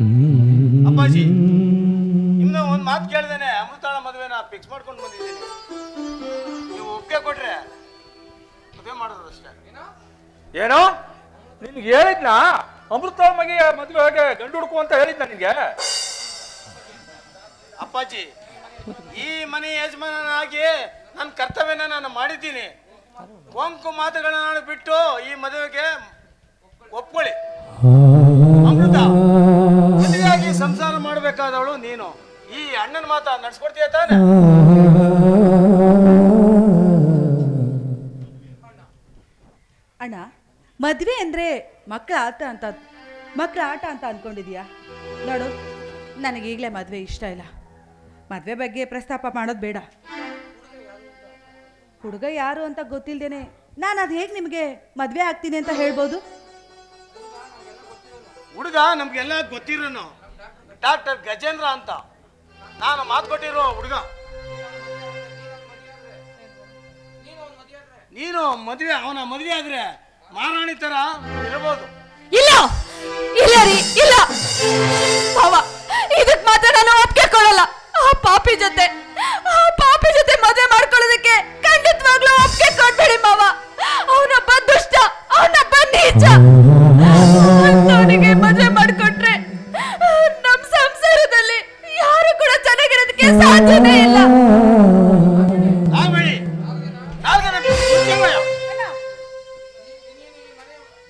ಅಪ್ಪಾಜಿ ಇನ್ನು ಒಂದ್ ಮಾತು ಕೇಳ್ದೇನೆ ಅಮೃತಾಳ ಮದುವೆನ ಫಿಕ್ಸ್ ಮಾಡ್ಕೊಂಡು ಬಂದಿದ್ದೀನಿ. ನೀವು ಒಪ್ಪಿಗೆ ಕೊಟ್ರೆ ಮದುವೆ ಮಾಡೋದು ಅಷ್ಟೇ. ಏನೋ? ನಿನ್ಗೆ ಹೇಳಿದ್ನಾ? ಮಗಿ ಮದುವೆ ಮದುವೆಗೆ ಗಂಡು ಹುಡುಕು ಅಂತ ಹೇಳಿದ್ನ ನಿನ್ಗೆ? ಅಪ್ಪಾಜಿ ಈ ಮನೆ ಯಜಮಾನನಾಗಿ ನನ್ನ ಕರ್ತವ್ಯನ ನಾನು ಮಾಡಿದ್ದೀನಿ. ಕೊಂಕು ಮಾತುಗಳನ್ನ ಬಿಟ್ಟು ಈ ಮದುವೆಗೆ ಒಪ್ಕೊಳ್ಳಿ. ಸಂಸಾರ ಮಾಡಬೇಕಾದವಳು ನೀನು. ಈ ಅಣ್ಣನ ಮಾತ ನಡ್ಸ್ಕೊಡ್ತೀಯ ತಾನೆ? ಅಣ್ಣ ಮದ್ವೆ ಅಂದ್ರೆ ಮಕ್ಕಳ ಆಟ ಅಂತ ಮಕ್ಕಳ ಆಟ ಅಂತ ಅಂದ್ಕೊಂಡಿದ್ಯಾ ನೋಡು ನನಗೆ ಈಗಲೇ ಮದುವೆ ಇಷ್ಟ ಇಲ್ಲ. ಮದುವೆ ಬಗ್ಗೆ ಪ್ರಸ್ತಾಪ ಮಾಡೋದು ಬೇಡ. ಹುಡುಗ ಯಾರು ಅಂತ ಗೊತ್ತಿಲ್ದೇನೆ ನಾನು ಅದು ಹೇಗೆ ನಿಮಗೆ ಮದುವೆ ಆಗ್ತೀನಿ ಅಂತ ಹೇಳ್ಬೋದು? ಹುಡುಗ ನಮ್ಗೆಲ್ಲ ಗೊತ್ತಿರೋನು. ಡಾಕ್ಟರ್ ಗಜೇಂದ್ರ ಅಂತ. ನಾನು ಮಾತು ಕೊಟ್ಟಿರೋ ಹುಡುಗ. ನೀನು ಮದುವೆ, ಅವನ ಮದುವೆ ಆದ್ರೆ ಮಾರಾಣಿ ತರ ಇರಬಹುದು ಇಲ್ಲ! ಇಲ್ಲ ರೀ, ಇಲ್ಲ. ಇದಕ್ ಮಾತ್ರ ನಾನು ಒಪ್ಪಿಗೆ ಕೊಡಲ್ಲ. ಆ ಪಾಪಿ ಜೊತೆ, ಆ ಪಾಪಿ ಜೊತೆ ಮದುವೆ ಮಾಡ್ಕೊಳ್ಳೋದಕ್ಕೆ ಖಂಡಿತವಾಗ್ಲೂ ಒಪ್ಪಿಗೆ ಕೊಡ್ಬೇಡಿ ಮಾವ. ಅವನೊಬ್ಬ ದುಷ್ಟ ಅವನೊಬ್ಬ ನೀಚ. ಚೆನ್ನಾಗಿರೋದಕ್ಕೆ ಸಾಧ್ಯನೇ ಇಲ್ಲ.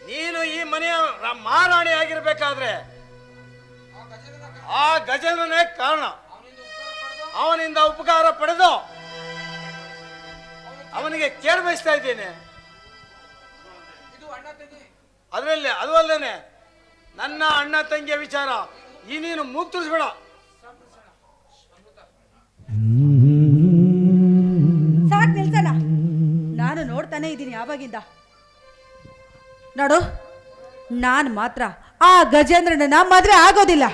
ನೀನು ಈ ಮನೆಯ ಮಹಾರಾಣಿ ಆಗಿರ್ಬೇಕಾದ್ರೆ ಆ ಗಜೇಂದ್ರನೇ ಕಾರಣ. ಅವನಿಂದ ಉಪಕಾರ ಪಡೆದು ಅವನಿಗೆ ಕೇಳಿ ಬಯಸ್ತಾ ಇದ್ದೇನೆ. ಅದರಲ್ಲಿ ಅದು ಅಲ್ಲೇನೆ ನನ್ನ ಅಣ್ಣ ತಂಗಿಯ ವಿಚಾರ. ಈ ನೀನು ಮೂಗ್ ಸಾಕು ನಿಲ್ಸಲ್ಲ. ನಾನು ನೋಡ್ತಾನೆ ಇದ್ದೀನಿ ಯಾವಾಗಿಂದ ನೋಡು, ನಾನು ಮಾತ್ರ ಆ ಗಜೇಂದ್ರನ ಮದುವೆ ಆಗೋದಿಲ್ಲ.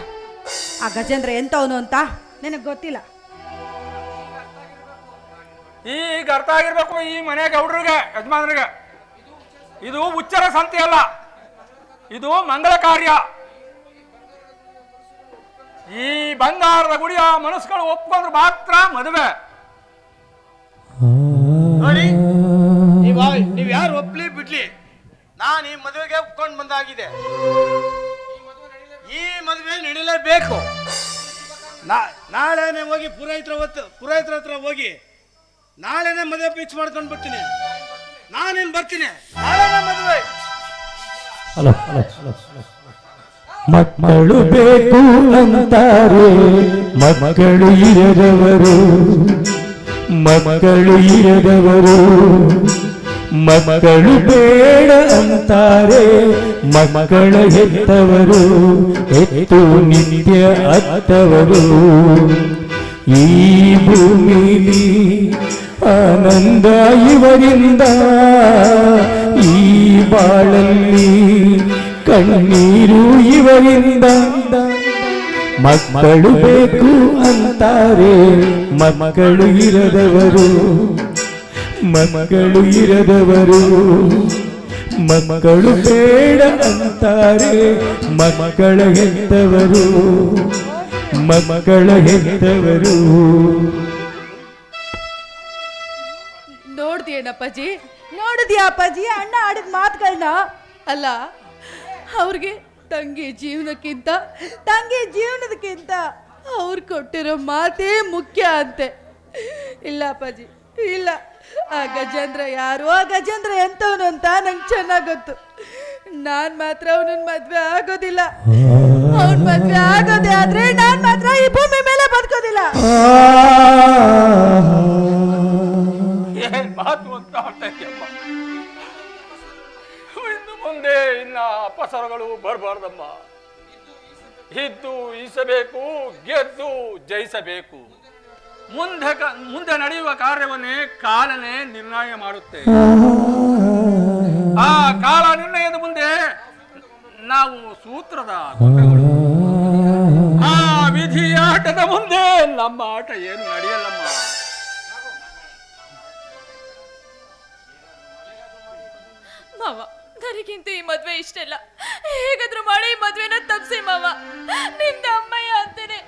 ಆ ಗಜೇಂದ್ರ ಎಂತವನು ಅಂತ ನಿನಗೆ ಗೊತ್ತಿಲ್ಲ. ಈಗ ಅರ್ಥ ಆಗಿರ್ಬೇಕು ಈ ಮನೆ ಗೌಡ್ರಿಗೆ, ಯಜಮಾನ್ರಿಗೆ. ಇದು ಉಚ್ಚರ ಸಂತೆ ಅಲ್ಲ. ಇದು ಮಂಗಳ ಕಾರ್ಯ. ಈ ಬಂಗಾರದ ಗುಡಿಯ ಮನಸ್ಸುಗಳು ಒಪ್ಕೊಂಡ್ರೆ ಮಾತ್ರ ಮದುವೆ. ನೋಡಿ ನೀವ್ ನೀವ್ ಯಾರು ಒಪ್ಲಿ ಬಿಡ್ಲಿ? ನಾನು ಈ ಮದುವೆಗೆ ಒಪ್ಕೊಂಡು ಬಂದಾಗಿದೆ. ಈ ಮದುವೆ ನಡೀಲೇಬೇಕು. ನಾಳೆನೆ ಹೋಗಿ ಪುರೋಹಿತರ ಹೊತ್ತು, ಪುರೋಹಿತರ ಹತ್ರ ಹೋಗಿ ನಾಳೆನೆ ಮದುವೆ ಪಿಚ್ ಮಾಡ್ಕೊಂಡು ಬರ್ತೀನಿ. ನಾನೇನ್ ಬರ್ತೀನಿ. ನಾಳೆನೆ ಮದುವೆ. ಮಕ್ಕಳು ಬೇಕು ಅಂತಾರೆ. ಮಕ್ಕಳು ಇರದವರು ಮಕ್ಕಳು ಇರದವರು ಮಕ್ಕಳು ಬೇಡ ಅಂತಾರೆ. ಮಕ್ಕಳು ಹೆತ್ತವರು. ಹೆತ್ತು ನಿತ್ಯ ಅತ್ತವರು. ಈ ಭೂಮಿಲಿ ಆನಂದ ಇವರಿಂದ. ಈ ಬಾಳಲ್ಲಿ ಕಣ್ಣೀರು ಇವರಿಂದ. ಮಕ್ಕಳು ಬೇಕು ಅಂತಾರೆ. ಮಕ್ಕಳು ಇರದವರು. ಮಕ್ಕಳು ಇರದವರು. ಮಕ್ಕಳು ಬೇಡ ಅಂತಾರೆ. ಮಕ್ಕಳ ಹೆತ್ತವರು. ಮಕ್ಕಳ ಹೆತ್ತವರು. ನೋಡ್ತೀಯಣ್ಣಪ್ಪಾಜಿ? ನೋಡಿದ್ಯಾ ಅಪ್ಪಾಜಿ? ಅಣ್ಣ ಆಡಿದ ಮಾತುಗಳನ್ನ ಅಲ್ಲ ಅವ್ರಿಗೆ ತಂಗಿ ಜೀವನಕ್ಕಿಂತ, ತಂಗಿ ಜೀವನದಕ್ಕಿಂತ ಅವ್ರು ಕೊಟ್ಟಿರೋ ಮಾತೇ ಮುಖ್ಯ ಅಂತೆ. ಇಲ್ಲ ಅಪ್ಪಾಜಿ, ಇಲ್ಲ. ಆ ಗಜೇಂದ್ರ ಯಾರು? ಆ ಗಜೇಂದ್ರ ಎಂತವನು ಅಂತ ನಂಗೆ ಚೆನ್ನಾಗಿ ಗೊತ್ತು ನಾನ್ ಮಾತ್ರ ಅವನನ್ನ ಮದ್ವೆ ಆಗೋದಿಲ್ಲ. ಅವನ್ ಮದ್ವೆ ಆಗೋದೇ ಆದ್ರೆ ನಾನ್ ಮಾತ್ರ ಈ ಭೂಮಿ ಮೇಲೆ ಬದುಕೋದಿಲ್ಲ. ಇನ್ನು ಅಪಸರಗಳು ಬರಬಾರ್ದಮ್ಮ. ಇದ್ದು ಈಸಬೇಕು, ಗೆದ್ದು ಜಯಿಸಬೇಕು. ಮುಂದೆ ಮುಂದೆ ನಡೆಯುವ ಕಾರ್ಯವನ್ನೇ ಕಾಲನೇ ನಿರ್ಣಯ ಮಾಡುತ್ತೆ. ಆ ಕಾಲ ನಿರ್ಣಯದ ಮುಂದೆ ನಾವು ಸೂತ್ರದ ಆ ವಿಧಿ ಆಟದ ಮುಂದೆ ನಮ್ಮ ಆಟ ಏನು ನಡೆಯಲ್ಲಮ್ಮ. ಮಾವ ನನಗಿಂತೂ ಈ ಮದ್ವೆ ಇಷ್ಟ ಇಲ್ಲ. ಹೇಗಾದ್ರೂ ಮಾಡಿ ಈ ಮದ್ವೆನ ತಪ್ಸಿ ಮಾವ. ನಿಮ್ದ ಅಮ್ಮಯ್ಯ ಅಂತೇನೆ.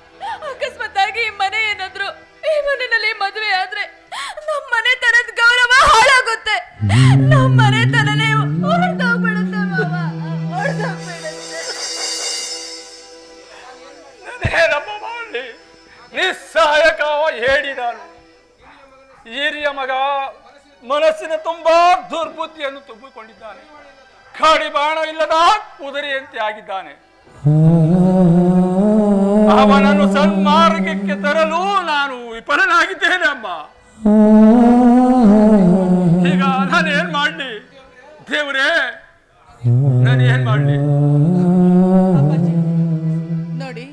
ಅಕಸ್ಮಾತ್ ಆಗಿ ಈ ಮನೆ ಏನಾದ್ರು ಈ ಮನೆಯಲ್ಲಿ ಮದ್ವೆ ಆದ್ರೆ ನಮ್ಮ ಮನೆ ತನದ ಗೌರವ ಹಾಳಾಗುತ್ತೆ. ನಮ್ಮ ಮನೆ ತರನೇ ಮಾಡಲಿ ನಿಸ್ಸಹಾಯಕ ಹೇಳಿ ನಾನು. ಹಿರಿಯ ಮಗ, ಮನಸ್ಸಿನ ತುಂಬಾ ದುರ್ಬುದ್ಧಿಯನ್ನು ತುಂಬಿಕೊಂಡಿದ್ದಾನೆ. ಬಾಣ ಇಲ್ಲದ ಕುದುರೆಯಂತೆ ಆಗಿದ್ದಾನೆ. ಅವನನ್ನು ಸನ್ಮಾರ್ಗಕ್ಕೆ ತರಲು ನಾನು ವಿಫಲನಾಗಿದ್ದೇನೆ ಅಮ್ಮ ಈಗ ನಾನು ಏನ್ ಮಾಡಲಿ? ದೇವರೇ, ನಾನು ಏನ್ ಮಾಡಲಿ? ನೋಡಿ,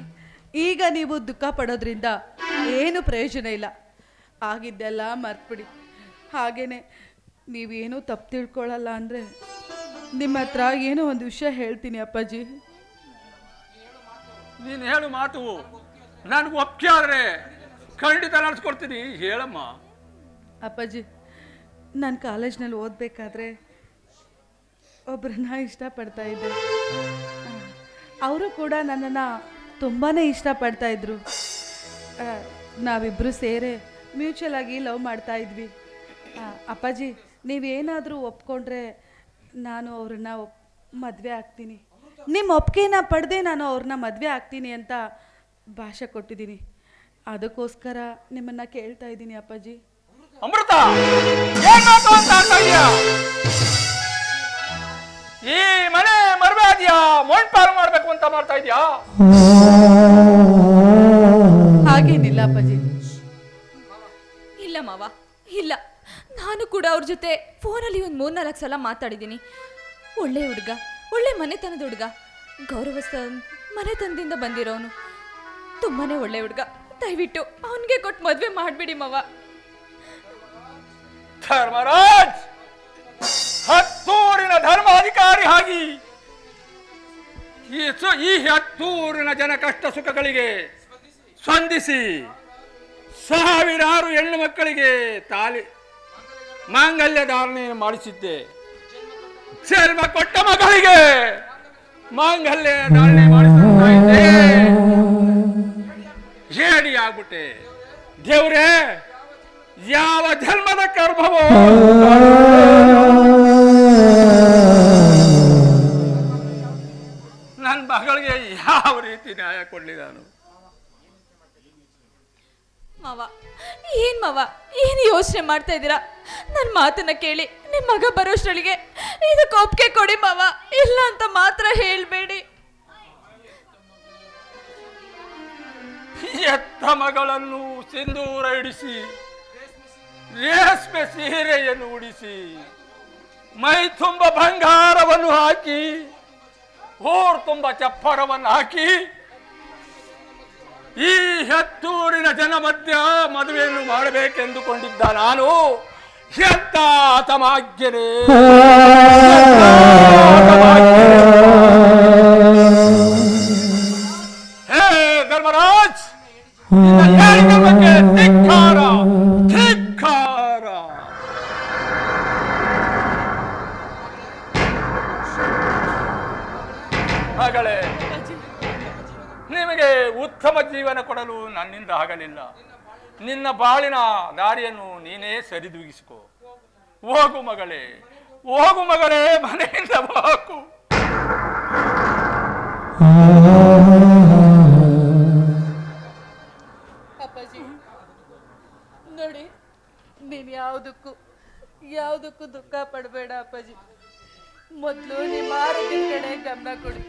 ಈಗ ನೀವು ದುಃಖ ಪಡೋದ್ರಿಂದ ಏನು ಪ್ರಯೋಜನ ಇಲ್ಲ. ಆಗಿದ್ದೆಲ್ಲ ಮರ್ತ್ಬಿಡಿ. ಹಾಗೇನೆ, ನೀವೇನು ತಪ್ಪು ತಿಳ್ಕೊಳ್ಳಲ್ಲ ಅಂದರೆ ನಿಮ್ಮ ಹತ್ರ ಏನೋ ಒಂದು ವಿಷಯ ಹೇಳ್ತೀನಿ ಅಪ್ಪಾಜಿ. ನೀನು ಹೇಳು ಮಾತು. ನನಗೆ ಆದ್ರೆ ಖಂಡಿತ ನಡೆಸ್ಕೊಡ್ತೀನಿ. ಹೇಳಮ್ಮ. ಅಪ್ಪಾಜಿ ನಾನು ಕಾಲೇಜ್ನಲ್ಲಿ ಓದಬೇಕಾದ್ರೆ ಒಬ್ಬರನ್ನ ಇಷ್ಟಪಡ್ತಾ ಇದ್ದೆ. ಅವರು ಕೂಡ ನನ್ನನ್ನು ತುಂಬಾ ಇಷ್ಟಪಡ್ತಾ ಇದ್ರು. ನಾವಿಬ್ಬರು ಸೇರೆ ಮ್ಯೂಚುವಲ್ ಆಗಿ ಲವ್ ಮಾಡ್ತಾ ಇದ್ವಿ. ಅಪ್ಪಾಜಿ ನೀವೇನಾದರೂ ಒಪ್ಕೊಂಡ್ರೆ ನಾನು ಅವ್ರನ್ನ ಒಪ್ ಮದುವೆ ಆಗ್ತೀನಿ. ನಿಮ್ಮ ಒಪ್ಪಿಗೆನ ಪಡೆದೇ ನಾನು ಅವ್ರನ್ನ ಮದುವೆ ಆಗ್ತೀನಿ ಅಂತ ಭಾಷೆ ಕೊಟ್ಟಿದ್ದೀನಿ. ಅದಕ್ಕೋಸ್ಕರ ನಿಮ್ಮನ್ನ ಕೇಳ್ತಾ ಇದ್ದೀನಿ ಅಪ್ಪಾಜಿ. ಅಮೃತ! ಇದೀಯ? ಈ ಮನೆ ಮರ್ವೆ ಆದ್ಯಾ ಪಾರು ಮಾಡ್ಬೇಕು ಅಂತ ಮಾಡ್ತಾ ಇದೆಯಾ? ಹಾಗೇನಿಲ್ಲ ಅಪ್ಪಾಜಿ. ಇಲ್ಲ ಮಾವ ಇಲ್ಲ. ನಾನು ಕೂಡ ಅವ್ರ ಜೊತೆ ಫೋನಲ್ಲಿ ಒಂದು ಮೂರ್ನಾಲ್ಕು ಸಲ ಮಾತಾಡಿದ್ದೀನಿ. ಒಳ್ಳೆ ಹುಡುಗ, ಒಳ್ಳೆ ಮನೆತನದ ಹುಡುಗ, ಗೌರವಸ್ಥ ಮನೆತನದಿಂದ ಬಂದಿರೋನು. ತುಂಬಾನೇ ಒಳ್ಳೆ ಹುಡುಗ. ದಯವಿಟ್ಟು ಅವನಿಗೆ ಕೊಟ್ಟು ಮದುವೆ ಮಾಡಿಬಿಡಿ ಮವ. ಧರ್ಮರಾಜ್! ಹತ್ತೂರಿನ ಧರ್ಮಾಧಿಕಾರಿ ಆಗಿ ಈ ಹತ್ತೂರಿನ ಜನ ಕಷ್ಟ ಸುಖಗಳಿಗೆ ಸ್ಪಂದಿಸಿ ಸಾವಿರಾರು ಹೆಣ್ಣು ಮಕ್ಕಳಿಗೆ ತಾಲಿ ಮಾಂಗಲ್ಯ ಧಾರಣೆಯನ್ನು ಮಾಡಿಸಿದ್ದೆ. ಜನ್ಮ ಕೊಟ್ಟ ಮಗಳಿಗೆ ಮಾಂಗಲ್ಯ ಧಾರಣೆ ಮಾಡಿಸಿದ್ದೆ ಹೇಳಿ ಆಗ್ಬಿಟ್ಟೆ. ದೇವ್ರೇ, ಯಾವ ಧರ್ಮದ ಕರ್ಮವೋ ನನ್ನ ಮಗಳಿಗೆ ಯಾವ ರೀತಿ ನ್ಯಾಯ ಕೊಡ್ಲಿ ನಾನು? ಮಾವ, ಏನ್ ಮಾವ, ಏನು ಯೋಚನೆ ಮಾಡ್ತಾ ಇದ್ದೀರಾ? ನನ್ನ ಮಾತನ್ನ ಕೇಳಿ ನಿಮ್ಮ ಮಗ ಬರೋಷ್ಟರೊಳಗೆ ಇದಕ್ಕೆ ಒಪ್ಪಿಗೆ ಕೊಡಿ ಮಾವ, ಇಲ್ಲ ಅಂತ ಮಾತ್ರ ಹೇಳಬೇಡಿ. ಎತ್ತ ಮಗಳನ್ನು ಸಿಂಧೂರ ಇಡಿಸಿ ರೇಷ್ಮೆ ಸೀರೆಯನ್ನು ಉಡಿಸಿ, ಮೈ ತುಂಬ ಬಂಗಾರವನ್ನು ಹಾಕಿ, ಹೋರ್ ತುಂಬ ಚಪ್ಪರವನ್ನು ಹಾಕಿ ಈ ಹೆತ್ತೂರಿನ ಜನ ಮಧ್ಯ ಮದುವೆಯನ್ನು ಮಾಡಬೇಕೆಂದುಕೊಂಡಿದ್ದ ನಾನು ಎಂತ ತಮಾಗ್ಯನೇ ಹೇ ಧರ್ಮರಾಜ್ ಬಗ್ಗೆ ಧಿಕ್ಕಾರ ಧಿಕ್ಕಾರ. ಮಗಳೇ ನಿಮಗೆ ಉತ್ತಮ ಜೀವನ ಕೊಡಲು ನನ್ನಿಂದ ಆಗಲಿಲ್ಲ. ನಿನ್ನ ಬಾಳಿನ ದಾರಿಯನ್ನು ನೀನೇ ಸರಿದೂಗಿಸಿಕೊ. ಹೋಗು ಮಗಳೇ ಹೋಗು ಮಗಳೇ, ಮನೆಯಿಂದ ಹೋಗು. ಅಪ್ಪಾಜಿ, ನೋಡಿ, ನೀನು ಯಾವುದಕ್ಕೂ ಯಾವುದಕ್ಕೂ ದುಃಖ ಪಡಬೇಡ ಅಪ್ಪಾಜಿ. ಮೊದಲು ನಿಮ್ಮ ಆರೋಗ್ಯದ ಕಡೆ ಗಮನ ಕೊಡಿ.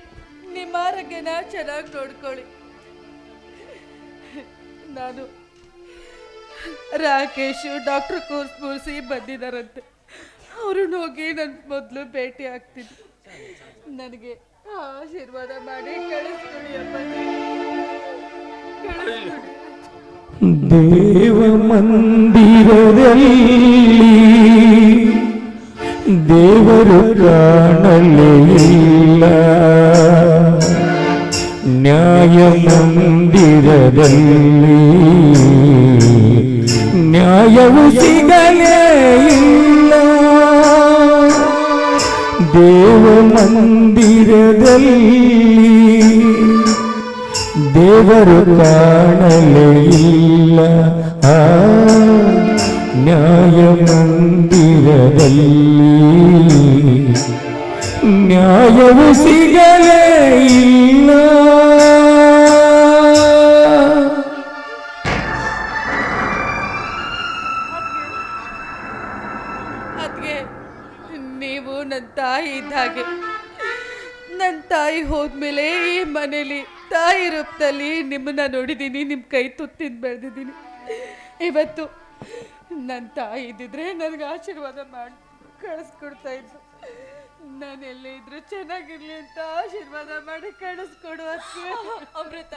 ನಿಮ್ಮ ಆರೋಗ್ಯನ ಚೆನ್ನಾಗಿ ನೋಡ್ಕೊಳ್ಳಿ. ನಾನು ರಾಕೇಶು ಡಾಕ್ಟರ್ ಕೋರ್ಸ್ ಮುಗಿಸಿ ಬಂದಿದ್ದಾರಂತೆ ಅವರು ಹೋಗಿ ನನ್ನ ಮೊದಲು ಭೇಟಿ ಆಗ್ತೀನಿ. ನನಗೆ ಆಶೀರ್ವಾದ ಮಾಡಿ ಕಳಿಸ್ಕೊಳ್ಳಿ ದೇವ ಮಂದಿರದಲ್ಲಿ ದೇವರು ಕಾಣಲೇ ನ್ಯಾಯ ಮಂದಿರದಲ್ಲಿ ನ್ಯಾಯವು ಸಿಗಲೇ ಇಲ್ಲ. ದೇವ ಮಂದಿರದಲ್ಲಿ ದೇವರು ಕಾಣಲೇ ಇಲ್ಲ. ಆ ನ್ಯಾಯ ಮಂದಿರದಲ್ಲಿ ನ್ಯಾಯವು ಸಿಗಲೇ ಇಲ್ಲ. ತಾಯಿ ಇದ್ದ ಹಾಗೆ. ನನ್ನ ತಾಯಿ ಹೋದ್ಮೇಲೆ ಈ ಮನೇಲಿ ತಾಯಿ ರೂಪದಲ್ಲಿ ನಿಮ್ಮನ್ನ ನೋಡಿದ್ದೀನಿ ನಿಮ್ಮ ಕೈ ತುತ್ತಿನ ಬೆಳೆದಿದ್ದೀನಿ ಇವತ್ತು ನನ್ನ ತಾಯಿ ಇದ್ದಿದ್ರೆ ನನಗೆ ಆಶೀರ್ವಾದ ಮಾಡಿ, ಕಳಿಸ್ಕೊಡ್ತಾ ಇದ್ದು ನಾನು ಎಲ್ಲೇ ಇದ್ರು ಚೆನ್ನಾಗಿರ್ಲಿ ಅಂತ ಆಶೀರ್ವಾದ ಮಾಡಿ ಕಳಿಸ್ಕೊಡು ಅಮೃತ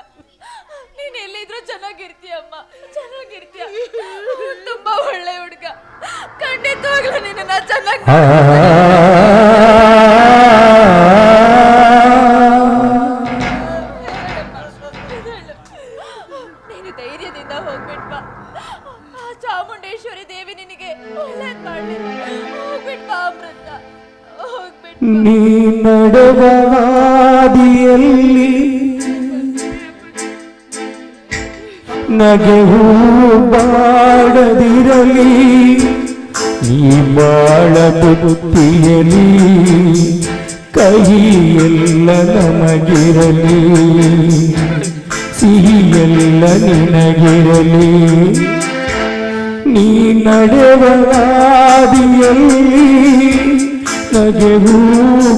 ನೀನ್ ಎಲ್ಲಿದ್ರೂ ಚೆನ್ನಾಗಿರ್ತೀಯ. ಅಮ್ಮ ಚೆನ್ನಾಗಿರ್ತೀಯ ತುಂಬಾ ಒಳ್ಳೆ ಹುಡುಗ. ಖಂಡಿತವಾಗ್ಲೂ ನಿನ್ನ ಚೆನ್ನಾಗಿ ನೀ ನಡೆದ ಹಾದಿಯಲ್ಲಿ ನಗೆವು ಬಾಡದಿರಲಿ ಈ ಬಾಳ ಬುತ್ತಿಯಲಿ ಕಹಿಯೆಲ್ಲ ನಮಗಿರಲಿ ಸಿಹಿಯೆಲ್ಲ ನಿನಗಿರಲಿ ನೀ ನಡೆವ ಹಾದಿಯಲ್ಲಿ ನಗೆಗೂ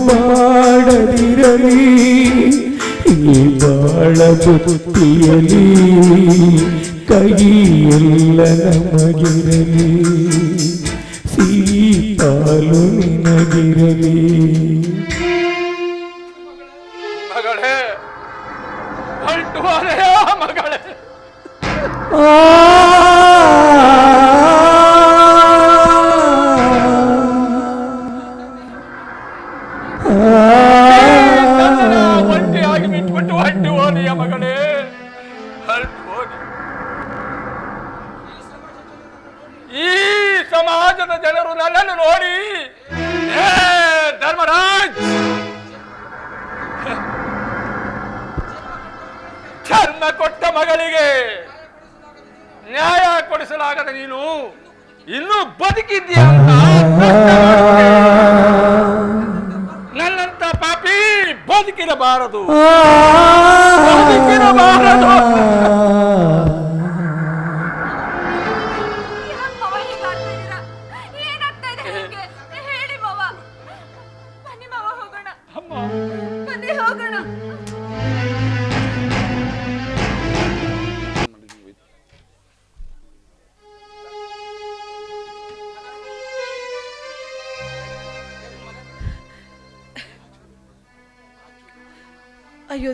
ಬಾಡದಿರಲಿ ಈ ಬಾಳ ಬುತ್ತಿಯಲಿ ಕೈಯೆಲ್ಲ ನಮಗಿರಲಿ. ಸೀತಾಲು ನಿನಗಿರಲಿ. ಮಗಳೇ ಮಗಳೇ? ನನ್ನನ್ನ ನ್ಯಾಯ ಕೊಡಿಸಲಾಗದ ನೀನು ಇನ್ನೂ ಬದುಕಿದ್ದೀಯ ನನ್ನಂತ ಪಾಪಿ ಬದುಕಿರಬಾರದು. ಬದುಕಿರಬಾರದು.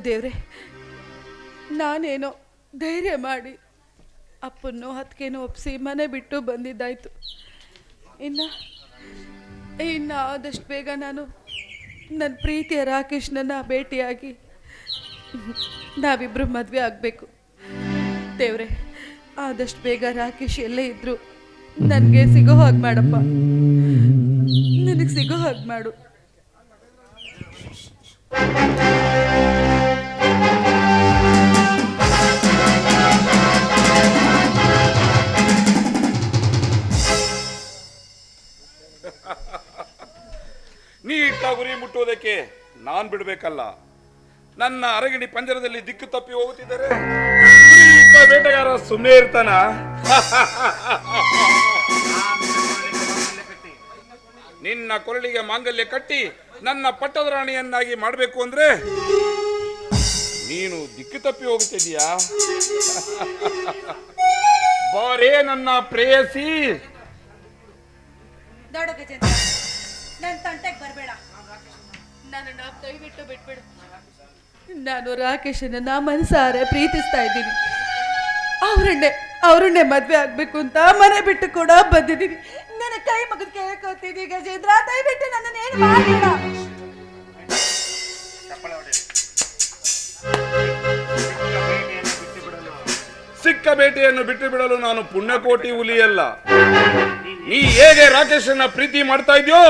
ದೇವ್ರೆ, ನಾನೇನೋ ಧೈರ್ಯ ಮಾಡಿ ಅಪ್ಪನೋ ಹತ್ತಿಗೆನೋ ಒಪ್ಪಿಸಿ ಮನೆ ಬಿಟ್ಟು ಬಂದಿದ್ದಾಯ್ತು. ಇನ್ನು ಇನ್ನು ಆದಷ್ಟು ಬೇಗ ನಾನು ನನ್ನ ಪ್ರೀತಿಯ ರಾಕೇಶ್ನನ್ನ ಭೇಟಿಯಾಗಿ ನಾವಿಬ್ಬರು ಮದುವೆ ಆಗಬೇಕು. ದೇವ್ರೆ, ಆದಷ್ಟು ಬೇಗ ರಾಕೇಶ್ ಎಲ್ಲೇ ಇದ್ರು ನನಗೆ ಸಿಗೋ ಹಾಗೆ ಮಾಡಪ್ಪ. ನಿನಗೆ ಸಿಗೋ ಹಾಗೆ ಮಾಡು. ನೀ ಇಟ್ಟ ಗುರಿ ಮುಟ್ಟುವುದಕ್ಕೆ ನಾನ್ ಬಿಡಬೇಕಲ್ಲ. ನನ್ನ ಅರಗಿಣಿ ಪಂಜರದಲ್ಲಿ ದಿಕ್ಕು ತಪ್ಪಿ ಹೋಗುತ್ತಿದ್ದಾರೆ ಬೇಟೆಗಾರ ಸುಮ್ಮನೆ ಇರ್ತಾನ ನಿನ್ನ ಕೊರಳಿಗೆ ಮಾಂಗಲ್ಯ ಕಟ್ಟಿ ನನ್ನ ಪಟ್ಟದ ರಾಣಿಯನ್ನಾಗಿ ಮಾಡಬೇಕು ಅಂದ್ರೆ ನೀನು ದಿಕ್ಕು ತಪ್ಪಿ ಹೋಗುತ್ತಿದೀಯಾ ಬಾರೇ ನನ್ನ ಪ್ರೇಯಸಿ. ನನ್ನ ತಂಟೆಗೆ ಬರಬೇಡ. ನನ್ನನ್ನ ದಯವಿಟ್ಟು ಬಿಟ್ಬಿಡು. ನಾನು ರಾಕೇಶನ ಮನಸಾರೆ ಪ್ರೀತಿಸ್ತಾ ಇದ್ದೀನಿ. ಅವರನ್ನೇ ಅವರನ್ನೇ ಮದ್ವೆ ಆಗ್ಬೇಕು ಅಂತ ಮನೆ ಬಿಟ್ಟು ಕೂಡ ಬಂದಿದ್ದೀನಿ. ನನ್ನ ಕೈ ಮಗದ ಕೇಳ್ಕೊತೀನಿ ಗಜೇಂದ್ರ ದಯವಿಟ್ಟು ನನ್ನನ್ನು ಏನು ಮಾಡಬೇಡ. ಸಿಕ್ಕ ಬೇಟೆಯನ್ನು ಬಿಟ್ಟು ಬಿಡಲು ನಾನು ಪುಣ್ಯಕೋಟಿ ಹುಲಿಯಲ್ಲ. ನೀ ಹೇಗೆ ರಾಕೇಶನ್ನ ಪ್ರೀತಿ ಮಾಡ್ತಾ ಇದೆಯೋ?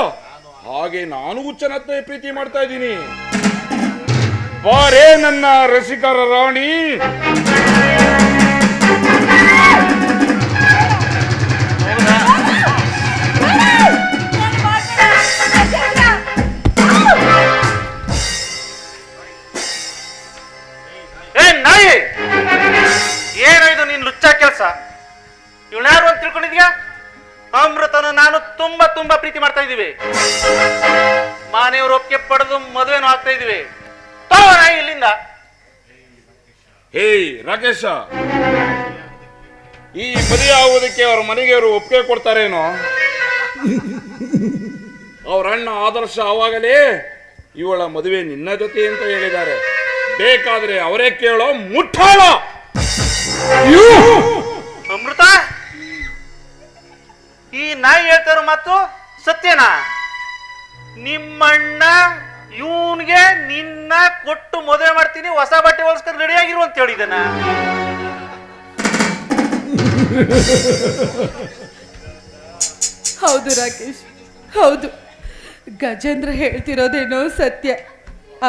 ಹಾಗೆ ನಾನು ಹುಚ್ಚನತ್ತೆ ಪ್ರೀತಿ ಮಾಡ್ತಾ ಇದ್ದೀನಿ. ಬಾರೇ ನನ್ನ ರಸಿಕರ ರಾಣಿ. ಕೆಲಸ? ಯಾರು ಅಂತ ತಿಳ್ಕೊಂಡಿದ್ಯಾ? ಅಮೃತನು ನಾನು ತುಂಬಾ ತುಂಬಾ ಪ್ರೀತಿ ಮಾಡ್ತಾ ಇದೀವಿ ಆಗ್ತಾ ಇದೀವಿ ತಗೋ ಇಲ್ಲಿಂದ. ಹೇ ರಾಕೇಶ. ಈ ಮದುವೆ ಆಗೋದಕ್ಕೆ ಅವ್ರ ಮನೆಗೆ ಅವರು ಒಪ್ಪಿಗೆ ಕೊಡ್ತಾರೇನೋ? ಅವ್ರ ಅಣ್ಣ ಆದರ್ಶ ಆವಾಗಲೇ ಇವಳ ಮದುವೆ ನಿನ್ನ ಜೊತೆ ಅಂತ ಹೇಳಿದ್ದಾರೆ. ಬೇಕಾದ್ರೆ ಅವರೇ ಕೇಳೋ ಮುಟ್ಟಾಳ ಅಮೃತ ಈ ನಾಯಿ ಹೇಳ್ತಾರ ಮಾತು ಸತ್ಯನಾ? ನಿಮ್ಮಣ್ಣ ಇವನ್ಗೆ ನಿನ್ನ ಕೊಟ್ಟು ಮದುವೆ ಮಾಡ್ತೀನಿ, ಹೊಸ ಬಟ್ಟೆ ಹೊಲ್ಸ್ಕೊಂಡು ರೆಡಿ ಆಗಿರು ಅಂತ ಹೇಳಿದನ ಹೌದು ರಾಕೇಶ್, ಹೌದು. ಗಜೇಂದ್ರ ಹೇಳ್ತಿರೋದೇನೋ ಸತ್ಯ.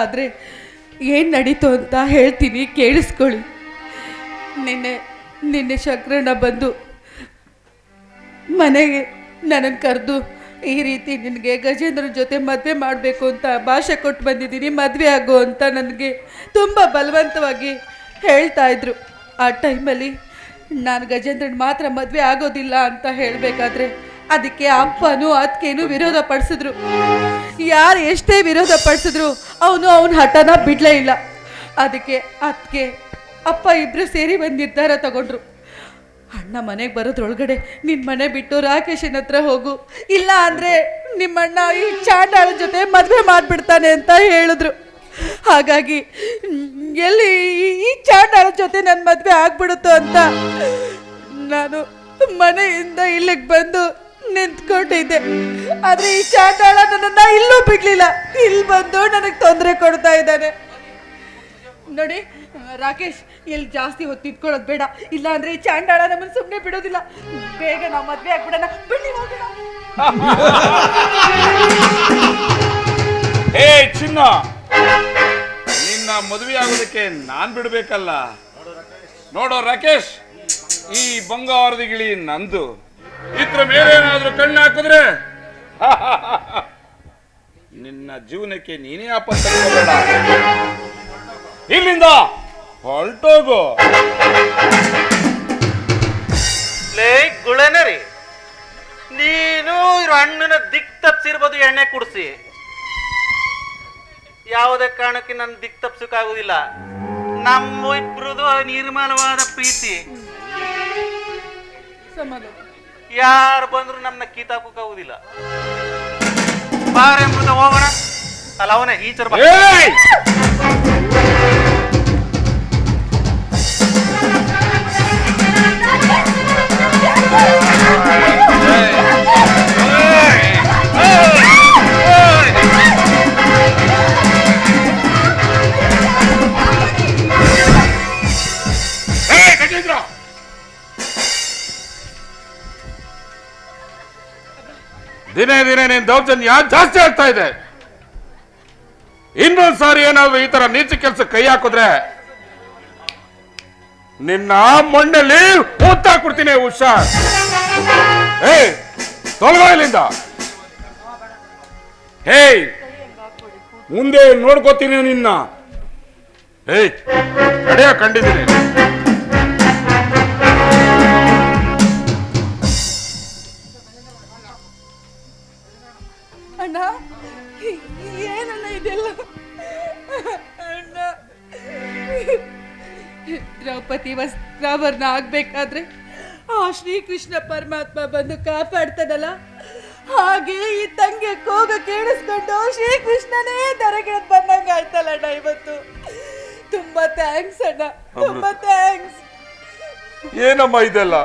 ಆದರೆ ಏನು ನಡೀತು ಅಂತ ಹೇಳ್ತೀನಿ, ಕೇಳಿಸ್ಕೊಳ್ಳಿ. ನಿನ್ನೆ ನಿನ್ನೆ ಶಂಕರಣ್ಣ ಬಂದು ಮನೆಗೆ ನನಗೆ ಕರೆದು ಈ ರೀತಿ ನಿನಗೆ ಗಜೇಂದ್ರನ ಜೊತೆ ಮದುವೆ ಮಾಡಬೇಕು ಅಂತ ಭಾಷೆ ಕೊಟ್ಟು ಬಂದಿದ್ದೀನಿ, ಮದುವೆ ಆಗು ಅಂತ ನನಗೆ ತುಂಬ ಬಲವಂತವಾಗಿ ಹೇಳ್ತಾ ಇದ್ರು. ಆ ಟೈಮಲ್ಲಿ ನಾನು ಗಜೇಂದ್ರನ್ ಮಾತ್ರ ಮದುವೆ ಆಗೋದಿಲ್ಲ ಅಂತ ಹೇಳಬೇಕಾದ್ರೆ ಅದಕ್ಕೆ ಅಪ್ಪನೂ ಅದಕ್ಕೇನು ವಿರೋಧ ಪಡಿಸಿದ್ರು. ಯಾರು ಎಷ್ಟೇ ವಿರೋಧ ಪಡಿಸಿದ್ರು ಅವನು ಅವನ ಹಠನ ಬಿಡಲೇ ಇಲ್ಲ. ಅದಕ್ಕೆ ಅದಕ್ಕೆ ಅಪ್ಪ ಇಬ್ಬರು ಸೇರಿ ಒಂದು ನಿರ್ಧಾರ ತಗೊಂಡ್ರು. ಅಣ್ಣ ಮನೆಗೆ ಬರೋದ್ರೊಳಗಡೆ ನಿನ್ನ ಮನೆ ಬಿಟ್ಟು ರಾಕೇಶನ ಹತ್ರ ಹೋಗು. ಇಲ್ಲ ಅಂದರೆ ನಿಮ್ಮಣ್ಣ ಈ ಚಾಂಡಾಳ ಜೊತೆ ಮದುವೆ ಮಾಡಿಬಿಡ್ತಾನೆ ಅಂತ ಹೇಳಿದ್ರು. ಹಾಗಾಗಿ, ಎಲ್ಲಿ ಈ- ಚಾಂಡಾಳ ಜೊತೆ ನನ್ನ ಮದುವೆ ಆಗ್ಬಿಡುತ್ತೋ ಅಂತ ನಾನು ಮನೆಯಿಂದ ಇಲ್ಲಿಗೆ ಬಂದು ನಿಂತ್ಕೊಂಡಿದ್ದೆ. ಆದರೆ ಈ ಚಾಂಡಾಳ ನನ್ನನ್ನು ಇಲ್ಲೂ ಬಿಡಲಿಲ್ಲ. ಇಲ್ಲಿ ಬಂದು ನನಗೆ ತೊಂದರೆ ಕೊಡ್ತಾ ಇದ್ದಾನೆ. ನೋಡಿ ರಾಕೇಶ್ ಎಲ್ಲಿ ಜಾಸ್ತಿ ಹೊತ್ತು ಇಟ್ಕೊಳ್ಳೋದು ಬೇಡ. ಇಲ್ಲ ಅಂದ್ರೆ ಈ ಚಾಂಡಾಳ ನಮ್ಮನ್ನು ಸುಮ್ಮನೆ ಬಿಡೋದಿಲ್ಲ. ಬೇಗ ನಾವು ಮದ್ವೆ ಆಗ್ಬಿಡೋಣ. ಬನ್ನಿ ಹೋಗೋಣ ಏ ಚಿನ್ನ! ನಿನ್ನ ಮದುವೆ ಆಗೋದಕ್ಕೆ ನಾನ್ ಬಿಡ್ಬೇಕಲ್ಲ. ನೋಡೋ ರಾಕೇಶ್, ಈ ಬಂಗಾರದ ಗಿಳಿ ನಂದು. ಇದ್ರ ಮೇಲೆ ಏನಾದ್ರೂ ಕಣ್ಣು ಹಾಕಿದ್ರೆ? ನಿನ್ನ ಜೀವನಕ್ಕೆ ನೀನೇ ಆಪತ್ತ ಇಲ್ಲಿಂದ ಹೊರಟೋಗು ಲೇ ಗುಳೆನ ರೀ. ನೀನು ಇವ್ರ ಅಣ್ಣನ ದಿಕ್ ತಪ್ಸಿರ್ಬೋದು ಎಣ್ಣೆ ಕುಡಿಸಿ. ಯಾವುದೇ ಕಾರಣಕ್ಕೆ ನನ್ನ ದಿಕ್ ತಪ್ಸಕ್ಕಾಗುದಿಲ್ಲ ನಮ್ಮ ಇಬ್ಬರದು ನಿರ್ಮಲವಾದ ಪ್ರೀತಿ. ಯಾರು ಬಂದ್ರು ನಮ್ಮನ್ನ ಕೀತಾಕೋಕಾಗುದಿಲ್ಲ. ಬಾರೆ ಮೃತ ಹೋಗೋಣ. ಅಲ್ಲ ಅವನೇ ಈಚರ್ ಬಾ ದಿನೇ ದೌರ್ಜನ್ಯ ಜಾಸ್ತಿ ಆಗ್ತಾ ಇದೆ? ಇನ್ನೊಂದ್ ಸಾರಿ ಏನಾದ್ರು ಈ ತರ ನೀಚ ಕೆಲಸ ಕೈ ಹಾಕಿದ್ರೆ ನಿನ್ನ ಮಣ್ಣಲ್ಲಿ ಊತ್ತಾಕ್ಬಿಡ್ತೀನಿ ಹುಷಾರ್. ಏ ತೊಲಗೋ ಹೇಯ್ ಮುಂದೆ ನೋಡ್ಕೋತೀನಿ ನಿನ್ನ. ಏಯ್ ನಡೆಯ ಕಂಡಿದ್ದೀನಿ ಅಣ್ಣ ಏನಣ್ಣ ಇದೆಲ್ಲ? ಅಣ್ಣ ದ್ರೌಪದಿ ವಸ್ತ್ರಾಭರಣ ಆಗ್ಬೇಕಾದ್ರೆ ಆ ಶ್ರೀಕೃಷ್ಣ ಪರಮಾತ್ಮ ಬಂದು ಕಾಪಾಡ್ತದಲ್ಲ ಹಾಗೆ ಈ ತಂಗಿ ಕೋಗ ಕೇಳಿಸ್ಕೊಂಡು ಶ್ರೀಕೃಷ್ಣನೇ ದರಗಿಳದ್ ಬಂದಂಗ ಆಯ್ತಲ್ಲ ಅಣ್ಣ ಇವತ್ತು. ತುಂಬಾ ಥ್ಯಾಂಕ್ಸ್ ಅಣ್ಣ ತುಂಬಾ ಥ್ಯಾಂಕ್ಸ್ ಏನಮ್ಮ ಇದೆಲ್ಲ?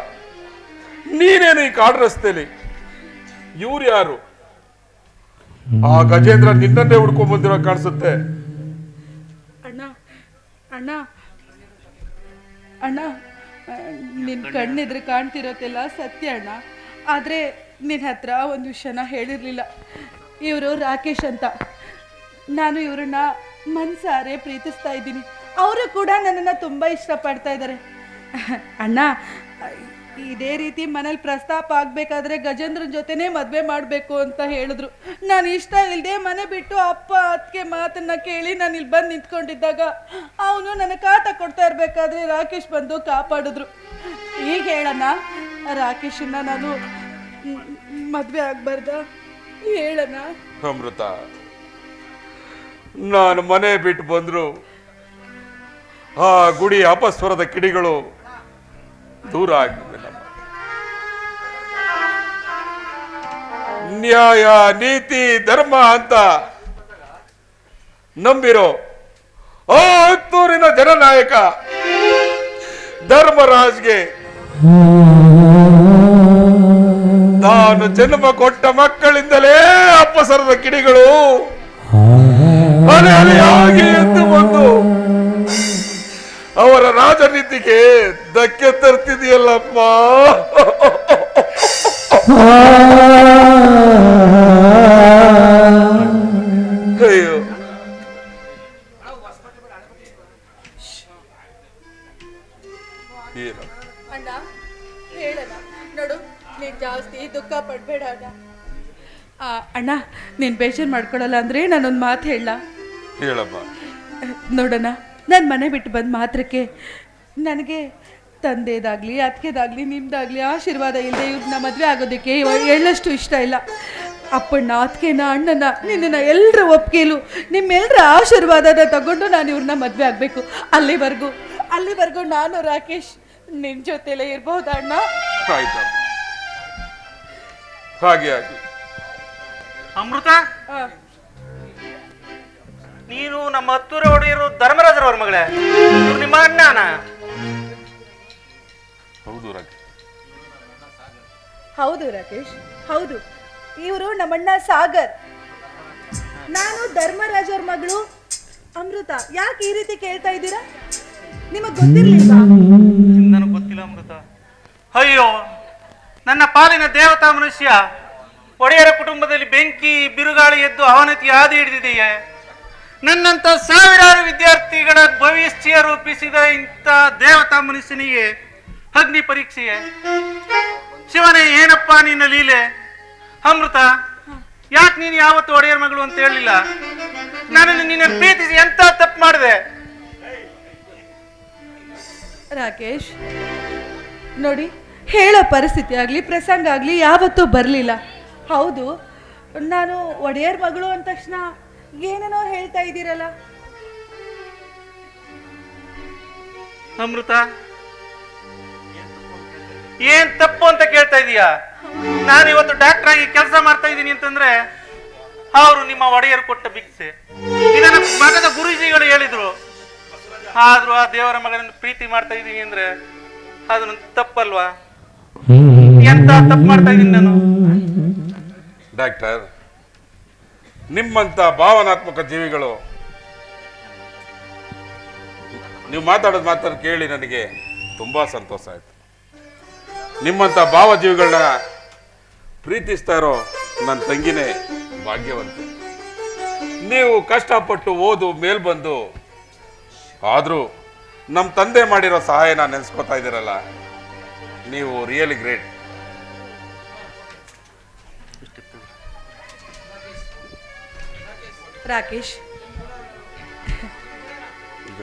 ನೀನೇನು ಈ ಕಾಡು ರಸ್ತೆಲಿ ಇವ್ರು ಯಾರು? ಆ ಗಜೇಂದ್ರ ನಿನ್ನನ್ನೇ ಹುಡ್ಕೊಂಡ್ ಬಂದಿರೋ ಕಾಣಿಸುತ್ತೆ. ಅಣ್ಣ ಅಣ್ಣ. ಅಣ್ಣ ನಿನ್ನ ಕಣ್ಣೆದ್ರೆ ಕಾಣ್ತಿರೋದೆಲ್ಲ ಸತ್ಯ ಅಣ್ಣ. ಆದ್ರೆ ನಿನ್ ಹತ್ರ ಒಂದು ವಿಷಯನ ಹೇಳಿರ್ಲಿಲ್ಲ. ಇವರು ರಾಕೇಶ್ ಅಂತ. ನಾನು ಇವ್ರನ್ನ ಮನ್ಸಾರೆ ಪ್ರೀತಿಸ್ತಾ ಇದ್ದೀನಿ. ಅವರು ಕೂಡ ನನ್ನನ್ನ ತುಂಬಾ ಇಷ್ಟ ಪಡ್ತಾ ಇದ್ದಾರೆ ಅಣ್ಣ ಇದೇ ರೀತಿ ಮನೇಲಿ ಪ್ರಸ್ತಾಪ ಆಗ್ಬೇಕಾದ್ರೆ ಗಜೇಂದ್ರನ ಜೊತೆನೇ ಮದುವೆ ಮಾಡಬೇಕು ಅಂತ ಹೇಳಿದ್ರು. ನಾನು ಇಷ್ಟ ಇಲ್ಲದೆ ಮನೆ ಬಿಟ್ಟು ಅಪ್ಪ ಅದಕ್ಕೆ ಮಾತನ್ನ ಕೇಳಿ ನಾನು ಇಲ್ಲಿ ಬಂದು ನಿಂತ್ಕೊಂಡಿದ್ದಾಗ ಅವನು ನನ್ನ ಕಾಟ ಕೊಡ್ತಾ ಇರಬೇಕಾದ್ರೆ ರಾಕೇಶ್ ಬಂದು ಕಾಪಾಡಿದ್ರು. ಈಗ ಹೇಳಣ್ಣ, ರಾಕೇಶನ್ನ ನಾನು ಮದುವೆ ಆಗ್ಬಾರ್ದ? ಹೇಳಣ್ಣ. ಅಮೃತ, ನಾನು ಮನೆ ಬಿಟ್ಟು ಬಂದ್ರು ಆ ಗುಡಿ ಅಪಸ್ವರದ ಕಿಡಿಗಳು ದೂರ ಆಗಿವೆ ನ್ಯಾಯ ನೀತಿ, ಧರ್ಮ ಅಂತ ನಂಬಿರೋ ಹತ್ತೂರಿನ ಜನನಾಯಕ ಧರ್ಮರಾಜ್ಗೆ ನಾನು ಜನ್ಮ ಕೊಟ್ಟ ಮಕ್ಕಳಿಂದಲೇ ಅಪ್ಪಸರದ ಕಿಡಿಗಳು ಅಲೆ ಅಲೆಯಾಗಿ ಎದ್ದು ಬಂದು ಅವರ ರಾಜನೀತಿಗೆ ಧಕ್ಕೆ ತರ್ತಿದೆಯಲ್ಲಪ್ಪ. ಅಯ್ಯೋ ಏನು ಅಣ್ಣ ಹೇಳಣ್ಣ. ನೋಡು ನೀನು ಜಾಸ್ತಿ ದುಃಖ ಪಡಬೇಡ ಅಣ್ಣ. ಅಣ್ಣ ನೀನು ಬೇಜಾರು ಮಾಡ್ಕೊಳಲ್ಲ ಅಂದರೆ ನಾನೊಂದು ಮಾತು ಹೇಳ. ಹೇಳಮ್ಮ ನೋಡೋಣ ನಾನು ಮನೆ ಬಿಟ್ಟು ಬಂದ ಮಾತ್ರಕ್ಕೆ ನನಗೆ ತಂದೆದಾಗಲಿ ಅತ್ತಿಗೆದಾಗಲಿ ನಿಮ್ದಾಗಲಿ ಆಶೀರ್ವಾದ ಇಲ್ಲದೆ ಇವ್ರನ್ನ ಮದುವೆ ಆಗೋದಕ್ಕೆ ಇವಾಗ ಎಳ್ಳಷ್ಟು ಇಷ್ಟ ಇಲ್ಲ. ಅಪ್ಪಣ್ಣ ಅತ್ತಿಗೆನ ಅಣ್ಣನ ನಿನ್ನನ್ನು ಎಲ್ಲರ ಒಪ್ಪಿಗೆಲು ನಿಮ್ಮೆಲ್ಲರ ಆಶೀರ್ವಾದನ ತಗೊಂಡು ನಾನು ಇವ್ರನ್ನ ಮದುವೆ ಆಗಬೇಕು. ಅಲ್ಲಿವರೆಗೂ ಅಲ್ಲಿವರೆಗೂ ನಾನು ರಾಕೇಶ್ ನಿನ್ನ ಜೊತೆಲೇ ಇರ್ಬೋದಾ ಅಣ್ಣ? ಹಾಗೆ ಆಗಿ. ಅಮೃತ? ನೀನು ನಮ್ಮ ಹತ್ತೂರ ಒಡೆಯರು ಧರ್ಮರಾಜರವ್ರ ಮಗಳೇ. ಇವ್ರು ನಿಮ್ಮ ಅಣ್ಣನ? ಹೌದು ರಾಕಿ ಹೌದು ರಾಕೇಶ್ ಹೌದು. ಇವರು ನಮ್ಮಣ್ಣ ಸಾಗರ್. ನಾನು ಧರ್ಮರಾಜ್ ಅವ್ರ ಮಗಳು ಅಮೃತ. ಯಾಕೆ ಈ ರೀತಿ ಕೇಳ್ತಾ ಇದ್ದೀರಾ? ನಿಮಗೆ ಗೊತ್ತಿರ್ಲಿಲ್ವಾ? ನನಗೆ ಗೊತ್ತಿಲ್ಲ ಅಮೃತ. ಅಯ್ಯೋ ನನ್ನ ಪಾಲಿನ ದೇವತಾ ಮನುಷ್ಯ ಒಡೆಯರ ಕುಟುಂಬದಲ್ಲಿ ಬೆಂಕಿ ಬಿರುಗಾಳಿ ಎದ್ದು ಅವನತಿ ಹಾದಿ ಹಿಡಿದಿದೆಯೇ? ನನ್ನಂತ ಸಾವಿರಾರು ವಿದ್ಯಾರ್ಥಿಗಳ ಭವಿಷ್ಯ ರೂಪಿಸಿದ ಇಂಥ ದೇವತಾ ಮನುಷ್ಯನಿಗೆ ಅಗ್ನಿ ಪರೀಕ್ಷೆಯೇ ಶಿವನೇ ಏನಪ್ಪ ನಿನ್ನ ಲೀಲೆ? ಅಮೃತ ಯಾಕೆ ನೀನು ಯಾವತ್ತು ಒಡೆಯರ್ ಮಗಳು ಅಂತ ಹೇಳಿಲ್ಲ ನಾನು ನಿನ್ನ ಪ್ರೀತಿಸಿ ಎಂತ ತಪ್ಪು ಮಾಡಿದೆ? ರಾಕೇಶ್ ನೋಡಿ ಹೇಳೋ ಪರಿಸ್ಥಿತಿ ಆಗಲಿ ಪ್ರಸಂಗ ಆಗಲಿ ಯಾವತ್ತೂ ಬರಲಿಲ್ಲ. ಹೌದು ನಾನು ಒಡೆಯರ್ ಮಗಳು ಅಂದ ತಕ್ಷಣ ಏನೇನೋ ಹೇಳ್ತಾ ಇದ್ದೀರಲ್ಲ? ಅಮೃತ ಏನ್ ತಪ್ಪು ಅಂತ ಕೇಳ್ತಾ ಇದೀಯಾ? ನಾನು ಇವತ್ತು ಡಾಕ್ಟರ್ ಆಗಿ ಕೆಲಸ ಮಾಡ್ತಾ ಇದ್ದೀನಿ ಅಂತಂದ್ರೆ, ಅವರು ನಿಮ್ಮ ಒಡೆಯರು ಕೊಟ್ಟ ಭಿಕ್ಷೆ ಇದನ್ನ ಮಗದ ಗುರುಜಿಗಳು ಹೇಳಿದ್ರು. ಆದ್ರೂ ಆ ದೇವರ ಮಗನನ್ನು ಪ್ರೀತಿ ಮಾಡ್ತಾ ಇದ್ದೀನಿ ಅಂದ್ರೆ, ಅದು ತಪ್ಪಲ್ವಾ? ಎಂತ ತಪ್ಪು ಮಾಡ್ತಾ ಇದ್ದೀನಿ ನಾನು? ಡಾಕ್ಟರ್ ನಿಮ್ಮಂತ ಭಾವನಾತ್ಮಕ ಜೀವಿಗಳು, ನೀವು ಮಾತಾಡೋದು ಮಾತಾಡೋದು ಕೇಳಿ ನನಗೆ ತುಂಬಾ ಸಂತೋಷ ಆಯ್ತು. ನಿಮ್ಮಂತ ಭಾವಜೀವಿಗಳನ್ನ ಪ್ರೀತಿಸ್ತಾ ಇರೋ ನನ್ನ ತಂಗಿನೇ ಭಾಗ್ಯವಂತೆ. ನೀವು ಕಷ್ಟಪಟ್ಟು ಓದು, ಮೇಲ್ ಬಂದು, ಆದರೂ ನಮ್ಮ ತಂದೆ ಮಾಡಿರೋ ಸಹಾಯನ ನೆನೆಸ್ಕೊತಾ ಇದ್ದೀರಲ್ಲ, ನೀವು ರಿಯಲಿ ಗ್ರೇಟ್ ರಾಕೇಶ್.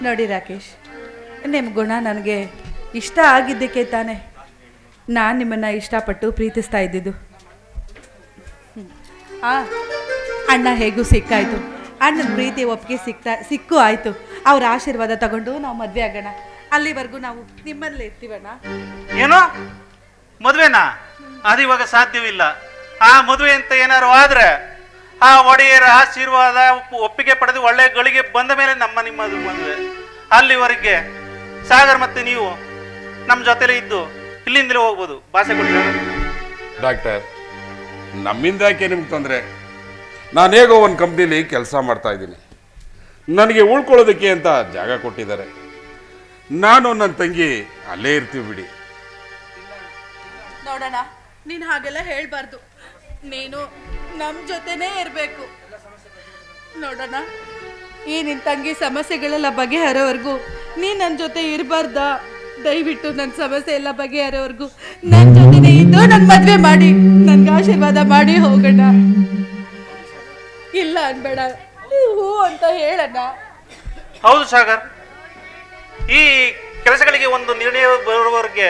ನೋಡಿ ರಾಕೇಶ್ ನಿಮ್ಮ ಗುಣ ನನಗೆ ಇಷ್ಟ ಆಗಿದ್ದಕ್ಕೆ ತಾನೆ. ನಾನು ನಿಮ್ಮನ್ನು ಇಷ್ಟಪಟ್ಟು ಪ್ರೀತಿಸ್ತಾ ಇದ್ದಿದ್ದು. ಆ, ಅಣ್ಣ ಹೇಗೂ ಸಿಕ್ಕಾಯಿತು. ಅಣ್ಣನ ಪ್ರೀತಿ ಒಪ್ಪಿಗೆ ಸಿಕ್ತಾ, ಸಿಕ್ಕು ಆಯಿತು. ಅವ್ರ ಆಶೀರ್ವಾದ ತಗೊಂಡು ನಾವು ಮದುವೆ ಆಗೋಣ. ಅಲ್ಲಿವರೆಗೂ ನಾವು ನಿಮ್ಮಲ್ಲೇ ಇರ್ತೀವಣ್ಣ. ಏನೋ? ಮದುವೆನಾ? ಅದು ಇವಾಗ ಸಾಧ್ಯವಿಲ್ಲ. ಆ ಮದುವೆ ಅಂತ ಏನಾರು ಆದ್ರೆ ಆ ಒಡೆಯರ ಆಶೀರ್ವಾದ ಒಪ್ಪು- ಒಪ್ಪಿಗೆ ಪಡೆದು ಒಳ್ಳೆ ಗಳಿಗೆ ಬಂದ ಮೇಲೆ ನಮ್ಮ ನಿಮ್ಮದು ಮದುವೆ. ಅಲ್ಲಿವರೆಗೆ ಸಾಗರ್ ಮತ್ತೆ ನೀವು ನಮ್ಮ ಜೊತೆಲೇ ಇದ್ದು ಇಲ್ಲಿಂದಲೇ ಹೋಗ್ಬೋದು. ಭಾಷೆ ಕೊಟ್ಟ ಡಾಕ್ಟರ್ ನಮ್ಮಿಂದ ಯಾಕೆ ನಿಮ್ಗೆ ತೊಂದರೆ? ನಾನು ಹೇಗೋ ಒಂದು ಕಂಪ್ನಿಲಿ ಕೆಲಸ ಮಾಡ್ತಾ ಇದ್ದೀನಿ. ನನಗೆ ಉಳ್ಕೊಳ್ಳೋದಕ್ಕೆ ಅಂತ ಜಾಗ ಕೊಟ್ಟಿದ್ದಾರೆ. ನಾನು ನನ್ನ ತಂಗಿ ಅಲ್ಲೇ ಇರ್ತೀವಿ ಬಿಡಿ. ನೋಡೋಣ ನೀನು ಹಾಗೆಲ್ಲ ಹೇಳಬಾರ್ದು. ನೀನು ನಮ್ಮ ಜೊತೆನೇ ಇರಬೇಕು. ನೋಡೋಣ ಈ ನಿನ್ನ ತಂಗಿ ಸಮಸ್ಯೆಗಳೆಲ್ಲ ಬಗೆಹರೋವರೆಗೂ ನೀನು ನನ್ನ ಜೊತೆ ಇರಬಾರ್ದಾ? ದಯವಿಟ್ಟು ನನ್ನ ಸಮಸ್ಯೆ ಎಲ್ಲ ಬಗೆಹರೋವರೆಗೂ ನನ್ನ ಜೊತೆನೇ ಇದ್ದು ನನ್ನ ಮದುವೆ ಮಾಡಿ. ನನ್ಗೆ ಆಶೀರ್ವಾದ ಮಾಡಿ ಹೋಗೋಣ. ಇಲ್ಲ ಅನ್ಬೇಡ. ಹೂ ಅಂತ ಹೇಳಣ್ಣ. ಹೌದು ಸಾಗರ್. ಈ ಕೆಲಸಗಳಿಗೆ ಒಂದು ನಿರ್ಣಯ ಬರುವವರೆಗೆ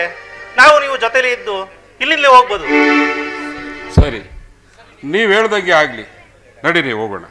ನಾವು ನೀವು ಜೊತೆಲಿ ಇದ್ದು ಇಲ್ಲಿಂದಲೇ ಹೋಗ್ಬೋದು. ಸರಿ. ನೀವು ಹೇಳ್ದಂಗೆ ಆಗ್ಲಿ. ನಡೀರಿ ಹೋಗೋಣ.